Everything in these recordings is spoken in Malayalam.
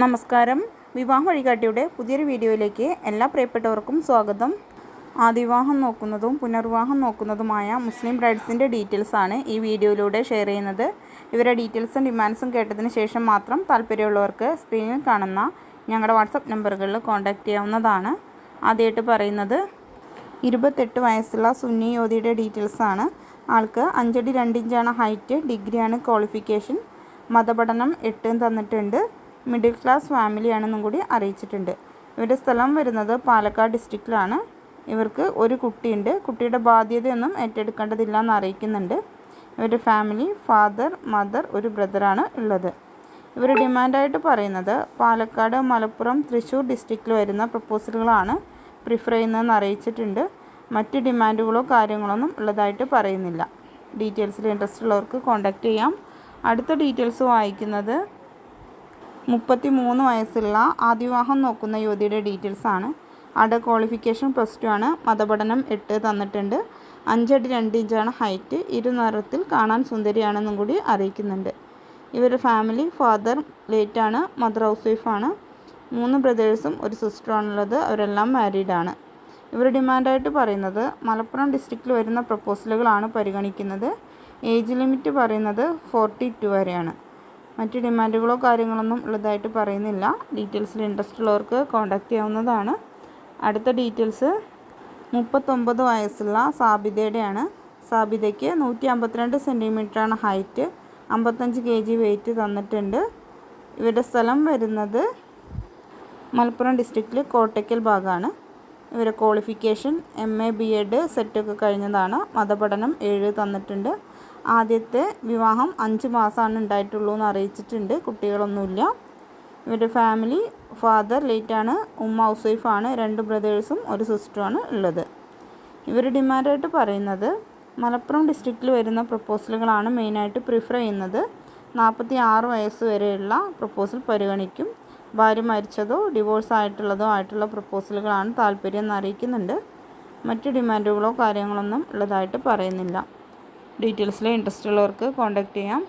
നമസ്കാരം. വിവാഹ വഴികാട്ടിയുടെ പുതിയൊരു വീഡിയോയിലേക്ക് എല്ലാ പ്രിയപ്പെട്ടവർക്കും സ്വാഗതം. ആദിവാഹം നോക്കുന്നതും പുനർവിവാഹം നോക്കുന്നതുമായ മുസ്ലിം ബ്രൈഡ്സിന്റെ ഡീറ്റെയിൽസാണ് ഈ വീഡിയോയിലൂടെ ഷെയർ ചെയ്യുന്നത്. ഇവരുടെ ഡീറ്റെയിൽസും ഡിമാൻഡ്സും കേട്ടതിന് ശേഷം മാത്രം താല്പര്യമുള്ളവർക്ക് സ്ക്രീനിൽ കാണുന്ന ഞങ്ങളുടെ വാട്സപ്പ് നമ്പറുകളിൽ കോൺടാക്റ്റ് ചെയ്യാവുന്നതാണ്. ആദ്യമായിട്ട് പറയുന്നത് ഇരുപത്തെട്ട് വയസ്സുള്ള സുന്നി യോധിയുടെ ഡീറ്റെയിൽസാണ് ആൾക്ക് അഞ്ചടി രണ്ടിഞ്ചാണ് ഹൈറ്റ് ഡിഗ്രിയാണ് ക്വാളിഫിക്കേഷൻ. മതപഠനം എട്ടും തന്നിട്ടുണ്ട്. മിഡിൽ ക്ലാസ് ഫാമിലിയാണെന്നും കൂടി അറിയിച്ചിട്ടുണ്ട്. ഇവരുടെ സ്ഥലം വരുന്നത് പാലക്കാട് ഡിസ്ട്രിക്റ്റിലാണ്. ഇവർക്ക് ഒരു കുട്ടിയുണ്ട്. കുട്ടിയുടെ ബാധ്യതയൊന്നും ഏറ്റെടുക്കേണ്ടതില്ല എന്ന് അറിയിക്കുന്നുണ്ട്. ഇവരുടെ ഫാമിലി ഫാദർ മദർ ഒരു ബ്രദറാണ് ഉള്ളത്. ഇവർ ഡിമാൻഡായിട്ട് പറയുന്നത് പാലക്കാട് മലപ്പുറം തൃശ്ശൂർ ഡിസ്ട്രിക്റ്റിൽ വരുന്ന പ്രപ്പോസലുകളാണ് പ്രിഫർ ചെയ്യുന്നതെന്ന് അറിയിച്ചിട്ടുണ്ട്. മറ്റ് ഡിമാൻഡുകളോ കാര്യങ്ങളൊന്നും ഉള്ളതായിട്ട് പറയുന്നില്ല. ഡീറ്റെയിൽസിൽ ഇൻട്രസ്റ്റ് ഉള്ളവർക്ക് കോൺടാക്റ്റ് ചെയ്യാം. അടുത്ത ഡീറ്റെയിൽസ് വായിക്കുന്നത് മുപ്പത്തി മൂന്ന് വയസ്സുള്ള ആദിവിവാഹം നോക്കുന്ന യുവതിയുടെ ഡീറ്റെയിൽസ് ആണ്. ആടെ ക്വാളിഫിക്കേഷൻ പ്ലസ് ടു ആണ്. മതപഠനം എട്ട് തന്നിട്ടുണ്ട്. അഞ്ചടി രണ്ട് ഇഞ്ചാണ് ഹൈറ്റ്. ഇരുനിറത്തിൽ കാണാൻ സുന്ദരിയാണെന്നും കൂടി അറിയിക്കുന്നുണ്ട്. ഇവരുടെ ഫാമിലി ഫാദർ ലേറ്റാണ് മദർ ഹൗസ് വൈഫാണ് മൂന്ന് ബ്രദേഴ്സും ഒരു സിസ്റ്ററാണുള്ളത് അവരെല്ലാം മാരീഡാണ് ഇവർ ഡിമാൻഡായിട്ട് പറയുന്നത് മലപ്പുറം ഡിസ്ട്രിക്റ്റിൽ വരുന്ന പ്രപ്പോസലുകളാണ് പരിഗണിക്കുന്നത്. ഏജ് ലിമിറ്റ് പറയുന്നത് ഫോർട്ടി ടു വരെയാണ്. മറ്റ് ഡിമാൻഡുകളോ കാര്യങ്ങളൊന്നും ഉള്ളതായിട്ട് പറയുന്നില്ല. ഡീറ്റെയിൽസിൽ ഇൻട്രസ്റ്റ് ഉള്ളവർക്ക് കോൺടാക്റ്റ് ചെയ്യാവുന്നതാണ്. അടുത്ത ഡീറ്റെയിൽസ് മുപ്പത്തൊമ്പത് വയസ്സുള്ള സാബിതയുടെയാണ്. സാബിതയ്ക്ക് നൂറ്റി അമ്പത്തിരണ്ട് സെന്റിമീറ്ററാണ് ഹൈറ്റ് അമ്പത്തഞ്ച് കെ ജി വെയിറ്റ് തന്നിട്ടുണ്ട്. ഇവരുടെ സ്ഥലം വരുന്നത് മലപ്പുറം ഡിസ്ട്രിക്റ്റിൽ കോട്ടയ്ക്കൽ ഭാഗമാണ് ഇവരുടെ qualification M A B Ed സെറ്റൊക്കെ കഴിഞ്ഞതാണ്. മതപഠനം ഏഴ് തന്നിട്ടുണ്ട്. ആദ്യത്തെ വിവാഹം അഞ്ച് മാസമാണ് ഉണ്ടായിട്ടുള്ളൂ എന്ന് അറിയിച്ചിട്ടുണ്ട്. കുട്ടികളൊന്നുമില്ല. ഇവരുടെ ഫാമിലി ഫാദർ ലേറ്റാണ് ഉമ്മ ഹൗസ് വൈഫാണ് രണ്ട് ബ്രദേഴ്സും ഒരു സിസ്റ്ററുമാണ് ഉള്ളത്. ഇവർ ഡിമാൻഡായിട്ട് പറയുന്നത് മലപ്പുറം ഡിസ്ട്രിക്റ്റിൽ വരുന്ന പ്രപ്പോസലുകളാണ് മെയിനായിട്ട് പ്രിഫർ ചെയ്യുന്നത്. നാൽപ്പത്തി ആറ് വയസ്സ് വരെയുള്ള പ്രപ്പോസൽ പരിഗണിക്കും. ഭാര്യ മരിച്ചതോ ഡിവോഴ്സ് ആയിട്ടുള്ളതോ ആയിട്ടുള്ള പ്രപ്പോസലുകളാണ് താല്പര്യം എന്ന് അറിയിക്കുന്നുണ്ട്. മറ്റ് ഡിമാൻഡുകളോ കാര്യങ്ങളൊന്നും ഉള്ളതായിട്ട് പറയുന്നില്ല. ഡീറ്റെയിൽസിൽ ഇൻട്രസ്റ്റ് ഉള്ളവർക്ക് കോൺടാക്റ്റ് ചെയ്യാം.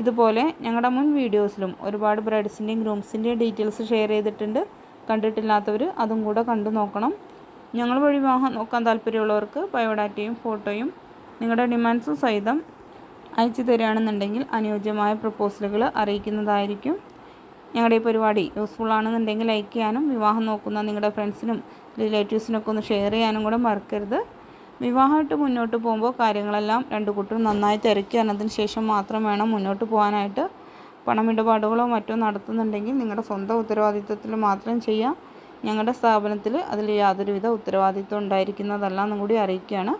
ഇതുപോലെ ഞങ്ങളുടെ മുൻ വീഡിയോസിലും ഒരുപാട് ബ്രൈഡ്സിന്റെയും ഗ്രൂംസിന്റെയും ഡീറ്റെയിൽസ് ഷെയർ ചെയ്തിട്ടുണ്ട്. കണ്ടിട്ടില്ലാത്തവർ അതും കൂടെ കണ്ടു നോക്കണം. ഞങ്ങൾ വഴി വിവാഹം നോക്കാൻ താല്പര്യമുള്ളവർക്ക് ബയോഡാറ്റയും ഫോട്ടോയും നിങ്ങളുടെ ഡിമാൻഡ്സും സഹിതം അയച്ചു തരികയാണെന്നുണ്ടെങ്കിൽ അനുയോജ്യമായ പ്രപ്പോസലുകൾ അറിയിക്കുന്നതായിരിക്കും. ഞങ്ങളുടെ ഈ പരിപാടി യൂസ്ഫുൾ ആണെന്നുണ്ടെങ്കിൽ ലൈക്ക് ചെയ്യാനും വിവാഹം നോക്കുന്ന നിങ്ങളുടെ ഫ്രണ്ട്സിനും റിലേറ്റീവ്സിനൊക്കെ ഒന്ന് ഷെയർ ചെയ്യാനും കൂടെ മറക്കരുത്. വിവാഹമായിട്ട് മുന്നോട്ട് പോകുമ്പോൾ കാര്യങ്ങളെല്ലാം രണ്ട് കൂട്ടരും നന്നായി തിരക്കി അതിന് ശേഷം മാത്രം വേണം മുന്നോട്ട് പോകാനായിട്ട്. പണമിടപാടുകളോ മറ്റോ നടത്തുന്നുണ്ടെങ്കിൽ നിങ്ങളുടെ സ്വന്തം ഉത്തരവാദിത്വത്തിൽ മാത്രം ചെയ്യാം. ഞങ്ങളുടെ സ്ഥാപനത്തിൽ അതിൽ യാതൊരുവിധ ഉത്തരവാദിത്വം ഉണ്ടായിരിക്കുന്നതല്ല എന്നും കൂടി അറിയിക്കുകയാണ്.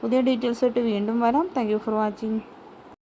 പുതിയ ഡീറ്റെയിൽസ് ആയിട്ട് വീണ്ടും വരാം. Thank for watching